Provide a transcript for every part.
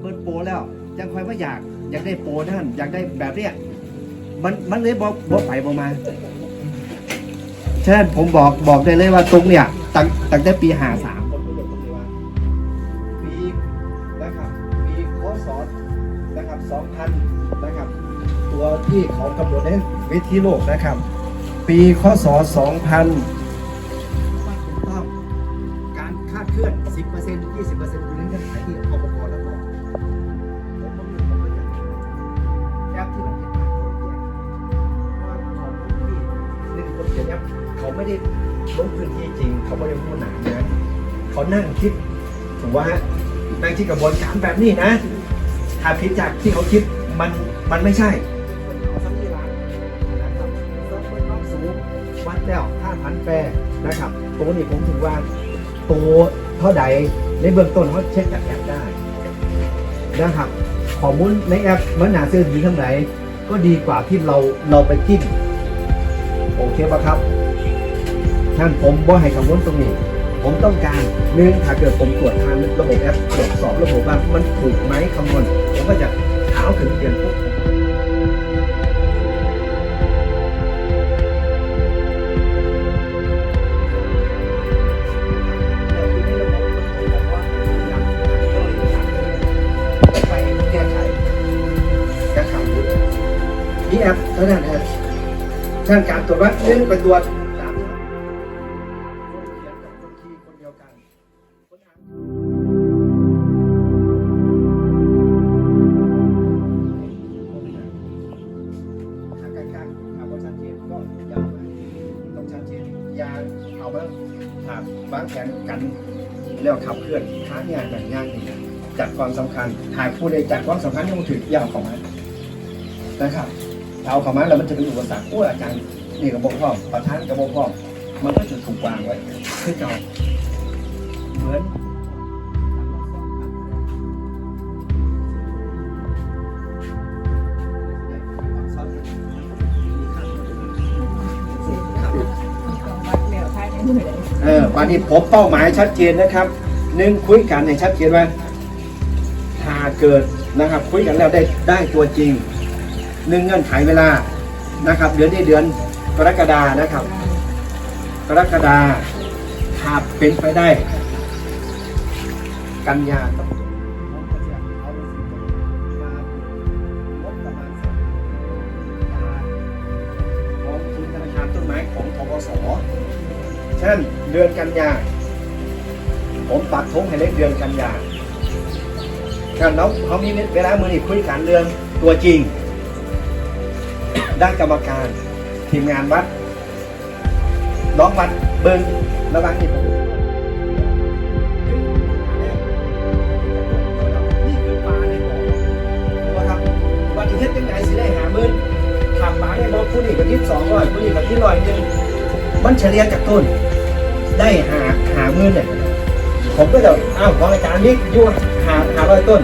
เบิดโปรแล้วจังคอยากอยากได้โปรนั่นอยากได้แบบเนี้ยมันมันเลยบอกบอกไปบอกมาฉะนั้นผมบอกบอกได้เลยว่าตรงเนี่ยตั้งตั้งแต่ปีหาสามปีนะครับปีคศนะครับสองพันนะครับ ตัวที่เขากำหนดในเวทีโลกนะครับ ปีคศสองพัน ไม่ได้ลงพื้นที่จริง เขาไม่ได้พูดหนานะเขานั่งคิดถูกว่านั่งคิดกระบวนการแบบนี้นะ ถ้าผิดจากที่เขาคิดมันมันไม่ใช่นะครับเซิร์ฟเวอร์ความสูงวัดแล้ว5,000แปรนะครับตัวนี้ผมถือว่าตัวเท่าใดในเบื้องต้นเขาเช็คจากแอปได้นะครับข้อมูลในแอปมันหนาเสื้อดีทั้งไหนก็ดีกว่าที่เราเราไปจิ้มโอเคปะครับ ท่านผมว่าให้กังวลตรงนี้ ผมต้องการหนึ่งถ้าเกิดผมตรวจทางระบบแอปตรวจสอบระบบว่ามันถูกไหมคำนวณผมก็จะเท้าถึงเปลี่ยนปุ๊บไปแก้ไขแก้ไขนี่แอปเท่านั้นเองท่านการตรวจวัดหนึ่องไปตรวจ จัดความสำคัญ หากผู้ใดจัดความสำคัญยังถือยาวข้ามานะครับเอาข้ามาแล้วมันจะเป็นอุปสรรคโอ้อาจารย์นี่กระบอกพ่อประธานกระบอกพ่อมมันก็จะถูกวางไว้คือเก่าเหมือนเออวันนี้ผมเป้าหมายชัดเจนนะครับหนึ่งคุยกันในชัดเจนว่า เกิดนะครับคุยกันแล้วได้ได้ตัวจริงหนึ่งเงื่อนไขเวลานะครับ เดือนนี้เดือนกรกฎานะครับ กรกฎาหากเป็นไปได้ กันยาต้องผมก็จะเอาไปสิมางบประมาณสักกองทุนธนาคารต้นไม้ของทกสเช่นเดือนกันยาผมปักธงให้เล็กเดือนกันยา การน้องเขามีเวลามือนี่คุยกันเรื่องตัวจริง ด้านกรรมการ ทีมงานวัดน้องวันเบิ้งระวังนี่ผมนี่คือปลาในบ่อว่าครับวันที่เฮ็ดยังไงสิได้หาหมื่นทำปลาในบ่อผู้นี้ก็คิดสองร้อยผู้นี้ก็คิดร้อยหนึ่งมันเฉลี่ยจากต้น ได้หาหาหมื่นเนี่ย ผมก็จะอ้าวของอาจารย์นี่อยู่หาหาร้อยต้น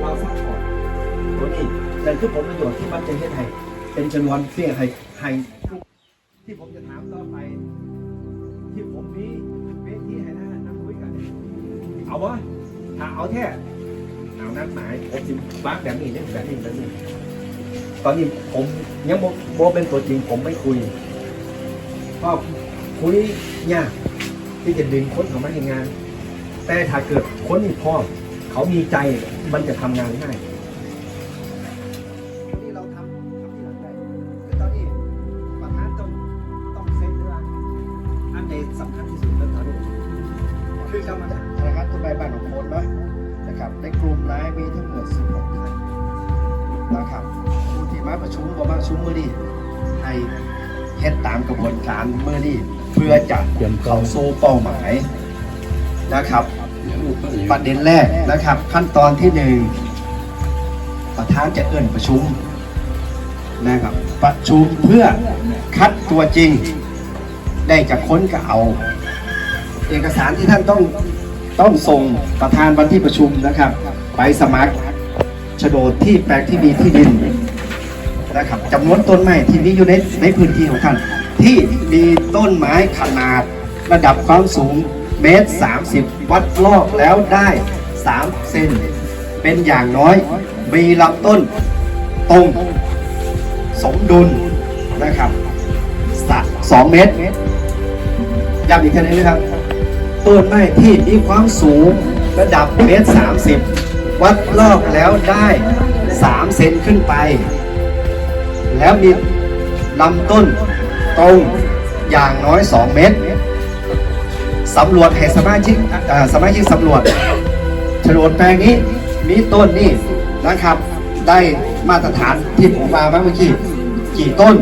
เราซัพพอร์ตตัวนี้นั่นคือผลประโยชน์ที่มันจะเฮ็ดให้เป็นจำนวนเสียให้ให้ที่ผมจะถามต่อไป ที่ผมมีเวทีให้นะนั่งคุยกันเนี่ยเอาวะถ้าเอาแท้เอานัดหมายผมจะบ้าแบบนี้เนี่ยแบบนี้แบบนี้ ตอนนี้ผมยังโมโมเป็นตัวจริงผมไม่คุยเพราะคุยยากที่จะดึงคนเข้ามาในงาน แต่ถ้าเกิดคนนี้พร้อมเขามีใจมันจะทำงานง่ายที่เราทำทำที่หลังได้คือตอนนี้ประธานต้องต้องเซ็นด้วยอันในสำคัญที่สุดแล้วตอนนี้คือกรรมการนะครับตัวใบบ้านของโคนเนาะนะครับในกลุ่มไลน์มีทั้งหมด16ท่านนะครับผู้ที่ มาประชุมก็มาประชุมมือนี้ให้เฮ็ดตามกระบวนการมือนี้เพื่อจะเข้าสู่เป้าหมายนะครับ ประเด็นแรกนะครับ ขั้นตอนที่หนึ่งประธานจะเอื้อนประชุมนะครับประชุมเพื่อคัดตัวจริง ได้จากค้นก็เอา เอกสารที่ท่านต้องต้องส่งประธานวันที่ประชุมนะครับ ไปสมัครโฉนดที่แปลงที่มีที่ดิน นะครับจำนวนต้นไม้ที่มีอยู่ในในพื้นที่ของท่าน ที่มีต้นไม้ขนาดระดับความสูงเมตร 30 วัดรอบแล้วได้ 3 เซนเป็นอย่างน้อย มีลำต้นตรง สมดุลนะครับสสองเมตรย้ำอีกทีนึงนะครับ ต้นไม้ที่มีความสูงระดับเมตรสามสิบวัดรอบแล้วได้สามเซนขึ้นไป แล้วมีลำต้นตรงอย่างน้อย 2 เมตรสำรวจให้สมาชิกสมาชิกสำรวจโฉนดแปลงนี้มีต้นนี่นะครับ ได้มาตรฐานที่ผมมาเมื่อกี้กี่ต้น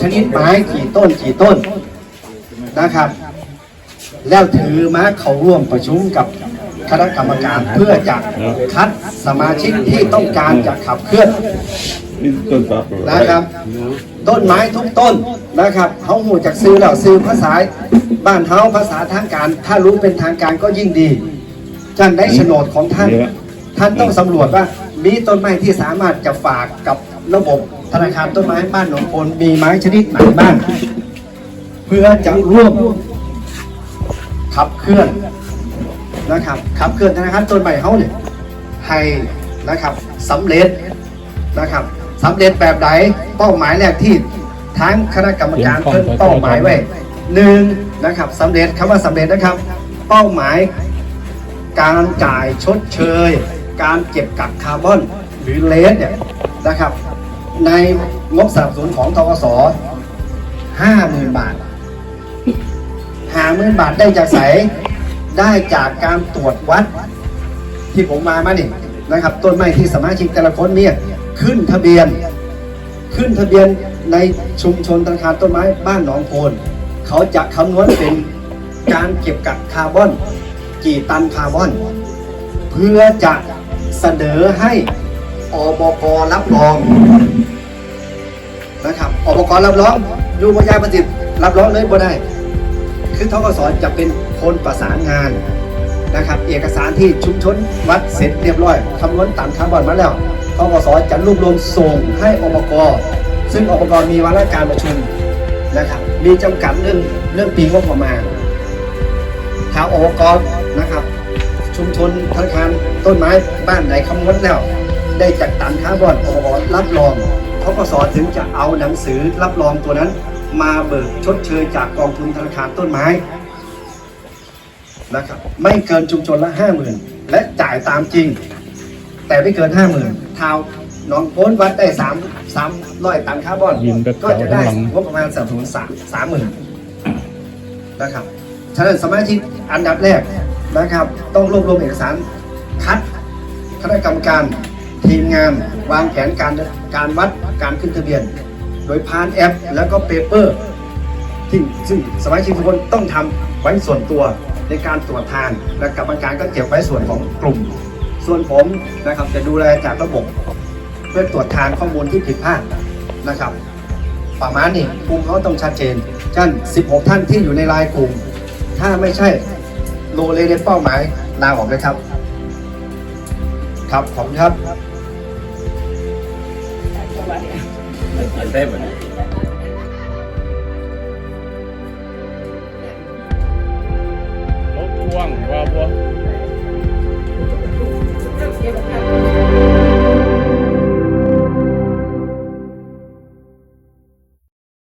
ชนิดไม้กี่ต้นกี่ต้นนะครับ แล้วถือมาเขาร่วมประชุมกับคณะกรรมการเพื่อจะคัดสมาชิกที่ต้องการจะขับเคลื่อน นี่ต้นปลาปลานะครับ ต้นไม้ทุกต้นนะครับเขาหูจากซื้อแล้วซื้อภาษาบ้านเฮาภาษาทางการ ถ้ารู้เป็นทางการก็ยิ่งดีท่านได้โฉนดของท่าน ท่านต้องสำรวจว่า มีต้นไม้ที่สามารถจะฝากกับระบบธนาคารต้นไม้บ้านหนองพลมีไม้ชนิดไหนบ้างเพื่อจะร่วมขับเคลื่อนนะครับขับเคลื่อนธนาคารต้นไม้เขาเนี่ยให้นะครับสำเร็จนะครับ สำเร็จแบบไหนเป้าหมายแรกที่ทางคณะกรรมการเพิ่มเป้าหมายไว้หนึ่งนะครับสำเร็จคำว่าสำเร็จนะครับ เป้าหมาย การจ่ายชดเชย การเก็บกักคาร์บอนหรือเลสเนี่ยนะครับ ในงบสนับสนุนของทกส50,000บาท50,000บาทได้จากไสได้จากการตรวจวัดที่ผมมามานี่นะครับ ต้นไม้ที่สมาชิกแต่ละคนเนี่ย ขึ้นทะเบียน ขึ้นทะเบียนในชุมชนธนาคารต้นไม้บ้านหนองโพนเขาจะคำนวณเป็นการเก็บกักคาร์บอนกี่ตันคาร์บอน เพื่อจะเสนอให้อบกรับรองนะครับอบกรับรองอยู่บรรยายประสิทธิ์รับรองเลยบ่ได้ คือทกสจะเป็นคนประสานงานนะครับ เอกสารที่ชุมชนวัดเสร็จเรียบร้อยคำนวณตันคาร์บอนมาแล้ว ทกสจะรวบรวมส่งให้อบกซึ่งอบกมีวาระการประชุมนะครับมีจำกัดเรื่องเรื่องปีงบประมาณทางองค์กรนะครับ ชุมชนธนาคารต้นไม้บ้านไหนคำนวณแล้ว ได้จัดตันคาบอนองค์กรรับรองทกสถึงจะเอาหนังสือรับรองตัวนั้น มาเบิกชดเชยจากกองทุนธนาคารต้นไม้นะครับไม่เกินชุมชนละห้าหมื่นและจ่ายตามจริง แต่ไม่เกินห้าหมื่น ทาวหน้องโพ้นวัดได้สามสามร้อยตันคาร์บอนยินแบบก็เก่าจะทั้ได้งหลังงบประมาณสนับสนุนสามสามหมื่นนะครับฉะนั้นสมาชิกอันดับแรกนะครับ ต้องรวบรวมเอกสารคัดคณะกรรมการทีมงานวางแผนการการวัดการขึ้นทะเบียน โดยผ่านแอป แล้วก็เปเปอร์ที่ซึ่งสมาชิกทุกคนต้องทำไว้ส่วนตัวในการตรวจทานและกรรมการก็เก็บไว้ส่วนของกลุ่ม ส่วนผมนะครับจะดูแลจากระบบเพื่อตรวจทานข้อมูลที่ผิดพลาดนะครับประมาณนี้กลุ่มเขาต้องชัดเจนท่าน16 ท่านที่อยู่ในไลน์กลุ่ม ถ้าไม่ใช่โลเลในเป้าหมายลาออกเลยครับ ครับ ขอบคุณครับได้หมด